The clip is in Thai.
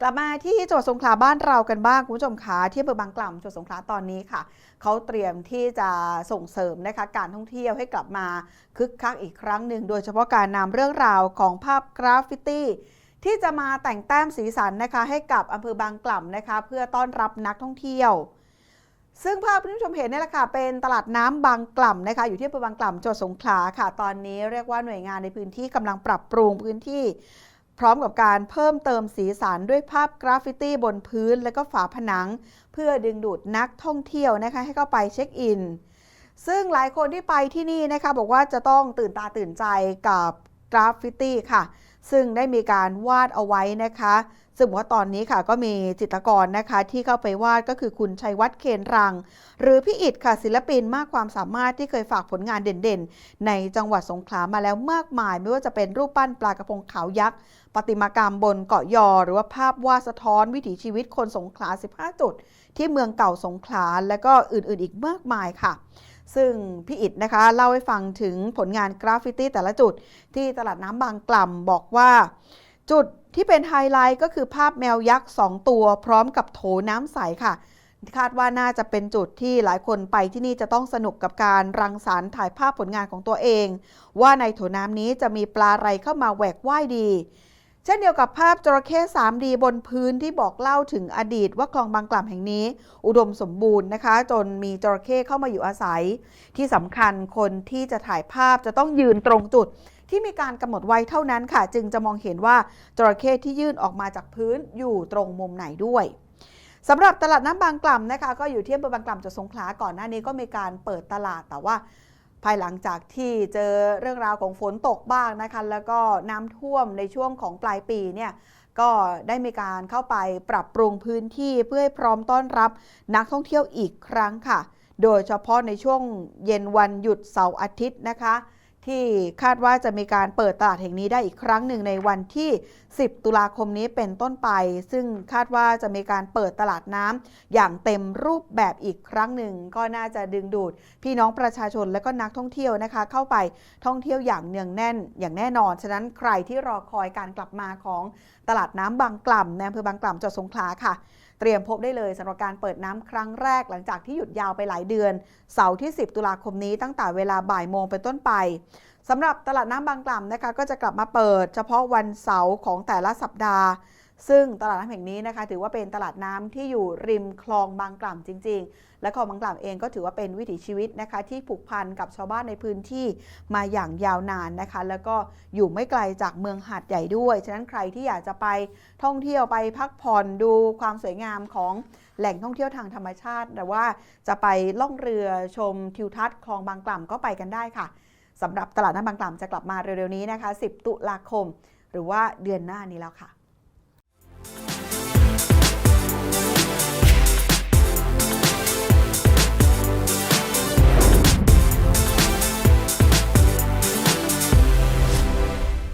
กลับมาที่จังหวัดสงขลาบ้านเรากันบ้างคุณผู้ชมคะที่อำเภอบางกล่ำจังหวัดสงขลาตอนนี้ค่ะเขาเตรียมที่จะส่งเสริมนะคะการท่องเที่ยวให้กลับมาคึกคักอีกครั้งหนึ่ง โดยเฉพาะการนำเรื่องราวของภาพกราฟฟิตี้ที่จะมาแต่งแต้มสีสันนะคะให้กับอำเภอบางกล่ำนะคะเพื่อต้อนรับนักท่องเที่ยว ซึ่งภาพที่ผู้ชมเห็นนี่แหละค่ะเป็นตลาดน้ำบางกล่ำนะคะอยู่ที่อำเภอบางกล่ำจังหวัดสงขลาค่ะ ตอนนี้เรียกว่าหน่วยงานในพื้นที่กำลังปรับปรุงพื้นที่ พร้อมกับการเพิ่มเติมสีสันด้วยภาพกราฟฟิตี้บนพื้นและก็ฝาผนัง เพื่อดึงดูดนักท่องเที่ยวนะคะให้เข้าไปเช็คอิน ซึ่งหลายคนที่ไปที่นี่นะคะบอกว่าจะต้องตื่นตาตื่นใจกับกราฟฟิตี้ค่ะ ซึ่งได้มีการวาดเอาไว้นะคะ ซึ่งว่าตอนนี้ค่ะก็มีจิตรกรนะคะที่เข้าไปวาดก็คือคุณชัยวัฒน์เคนรัง หรือพี่อิดค่ะศิลปินมากความสามารถที่เคยฝากผลงานเด่นๆ ในจังหวัดสงขลามาแล้วมากมาย ไม่ว่าจะเป็นรูปปั้นปลากระพงขาวยักษ์ประติมากรรมบนเกาะยอ หรือว่าภาพวาดสะท้อนวิถีชีวิตคนสงขลา 15 จุด ที่เมืองเก่าสงขลาและก็อื่นๆ อีกมากมายค่ะซึ่งพี่อิดนะคะเล่าให้ฟังถึงผลงานกราฟฟิตี้แต่ละจุดที่ตลาดน้ำบางกล่ำบอกว่า จุด ที่เป็นไฮไลท์ก็คือภาพแมวยักษ์ 2 ตัว พร้อมกับโถน้ำใสค่ะ คาดว่าน่าจะเป็นจุดที่หลายคนไปที่นี่จะต้องสนุกกับการรังสรรค์ถ่ายภาพผลงานของตัวเอง ว่าในโถน้ำนี้จะมีปลาอะไรเข้ามาแหวกว่ายดี เช่นเดียวกับภาพจระเข้ 3D บนพื้นที่บอกเล่าถึงอดีตว่าคลองบางกล่ำแห่งนี้ อุดมสมบูรณ์นะคะ จนมีจระเข้เข้ามาอยู่อาศัย ที่สำคัญคนที่จะถ่ายภาพจะต้องยืนตรงจุด ที่มีการกำหนดไว้เท่านั้นค่ะ จึงจะมองเห็นว่าจระเข้ที่ยื่นออกมาจากพื้นอยู่ตรงมุมไหนด้วยสำหรับตลาดน้ำบางกล่ำนะคะก็อยู่ที่อำเภอบางกล่ำจังหวัดสงขลาก่อนหน้านี้ก็มีการเปิดตลาดแต่ว่าภายหลังจากที่เจอเรื่องราวของฝนตกบ้างนะคะแล้วก็น้ำท่วมในช่วงของปลายปีเนี่ยก็ได้มีการเข้าไปปรับปรุงพื้นที่เพื่อให้พร้อมต้อนรับนักท่องเที่ยวอีกครั้งค่ะ โดยเฉพาะในช่วงเย็นวันหยุดเสาร์อาทิตย์นะคะ ที่คาดว่าจะมีการเปิดตลาดแห่งนี้ได้อีกครั้งหนึ่งในวันที่ 10 ตุลาคมนี้เป็นต้นไป ซึ่งคาดว่าจะมีการเปิดตลาดน้ำอย่างเต็มรูปแบบอีกครั้งหนึ่ง ก็น่าจะดึงดูด พี่น้องประชาชนและก็นักท่องเที่ยวนะคะ เข้าไปท่องเที่ยวอย่างเนืองแน่นอย่างแน่นอน ฉะนั้นใครที่รอคอยการกลับมาของตลาดน้ำบางกล่ำในอำเภอบางกล่ำจังหวัดสงขลาค่ะเตรียมพบได้เลยสำหรับการเปิดน้ำครั้งแรกหลังจากที่หยุดยาวไปหลายเดือน เสาร์ที่ 10 ตุลาคมนี้ตั้งแต่เวลาบ่ายโมงเป็นต้นไปสำหรับตลาดน้ำบางกล่ำนะคะก็จะกลับมาเปิด เฉพาะวันเสาร์ของแต่ละสัปดาห์ ซึ่งตลาดน้ำแห่งนี้นะคะ ถือว่าเป็นตลาดน้ำที่อยู่ริมคลองบางกล่ำจริง ๆ และคลองบางกล่ำเองก็ถือว่าเป็นวิถีชีวิตนะคะ ที่ผูกพันกับชาวบ้านในพื้นที่มาอย่างยาวนานนะคะ แล้วก็อยู่ไม่ไกลจากเมืองหาดใหญ่ด้วย ฉะนั้นใครที่อยากจะไปท่องเที่ยวไปพักผ่อนดูความสวยงามของแหล่งท่องเที่ยวทางธรรมชาติหรือว่าจะไปล่องเรือชมทิวทัศน์คลองบางกล่ำก็ไปกันได้ค่ะ สำหรับตลาดน้ำบางกล่ำจะกลับมาเร็วๆนี้นะคะ 10 ตุลาคม หรือว่าเดือนหน้านี้แล้วค่ะ